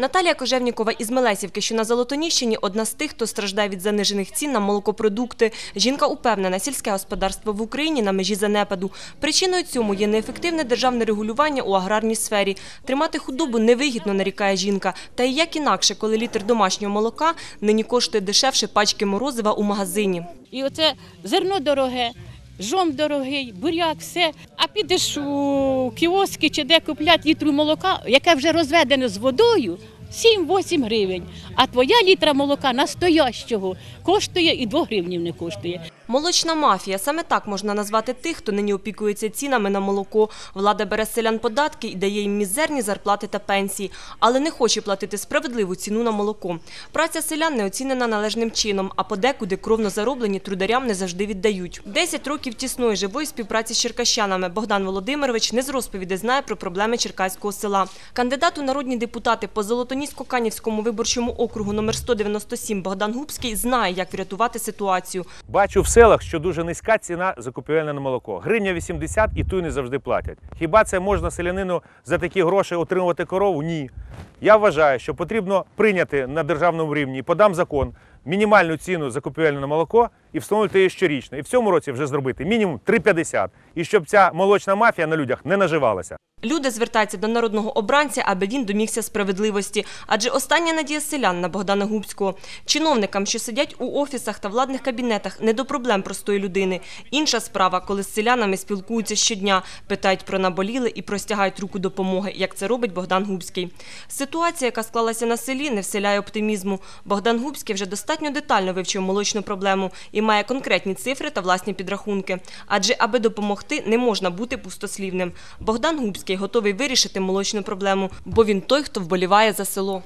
Наталія Кожевнікова із Мелесівки, що на Золотоніщині, одна з тих, хто страждає від занижених цін на молокопродукти. Жінка упевнена, сільське господарство в Україні на межі занепаду. Причиною цьому є неефективне державне регулювання у аграрній сфері. Тримати худобу невигідно, нарікає жінка. Та і як інакше, коли літр домашнього молока нині коштує дешевше пачки морозива у магазині. І оце зерно дороге, жом дорогий, буряк, все. А підеш у кіоски чи де купляти літру молока, яке вже розведене з водою. 7-8 гривень, а твоя літра молока настоящого коштує і 2 гривнів не коштує. Молочна мафія – саме так можна назвати тих, хто нині опікується цінами на молоко. Влада бере селян податки і дає їм мізерні зарплати та пенсії, але не хоче платити справедливу ціну на молоко. Праця селян не оцінена належним чином, а подекуди кровно зароблені трударям не завжди віддають. Десять років тісної живої співпраці з черкащанами Богдан Володимирович не з розповіді знає про проблеми черкаського села. Кандидат у народні депутати по Золотонісько-Канівському виборчому округу номер 197 Богдан Губський знає, як врятувати ситуацію. Бачу в селах, що дуже низька ціна закупівельне на молоко. Гривня 80 і ту не завжди платять. Хіба це можна селянину за такі гроші отримувати корову? Ні. Я вважаю, що потрібно прийняти на державному рівні і подам закон мінімальну ціну закупівельне на молоко і встановити її щорічно. І в цьому році вже зробити мінімум 3,50. І щоб ця молочна мафія на людях не наживалася. Люди звертаються до народного обранця, аби він домігся справедливості. Адже остання надія селян на Богдана Губського. Чиновникам, що сидять у офісах та владних кабінетах, не до проблем простої людини. Інша справа, коли з селянами спілкуються щодня, питають про наболіле і простягають руку допомоги, як це робить Богдан Губський. Ситуація, яка склалася на селі, не вселяє оптимізму. Богдан Губський вже достатньо детально вивчив молочну проблему і має конкретні цифри та власні підрахунки. Адже аби допомогти, не можна бути пустослівним. Богдан Губський готовий вирішити молочну проблему, бо він той, хто вболіває за село.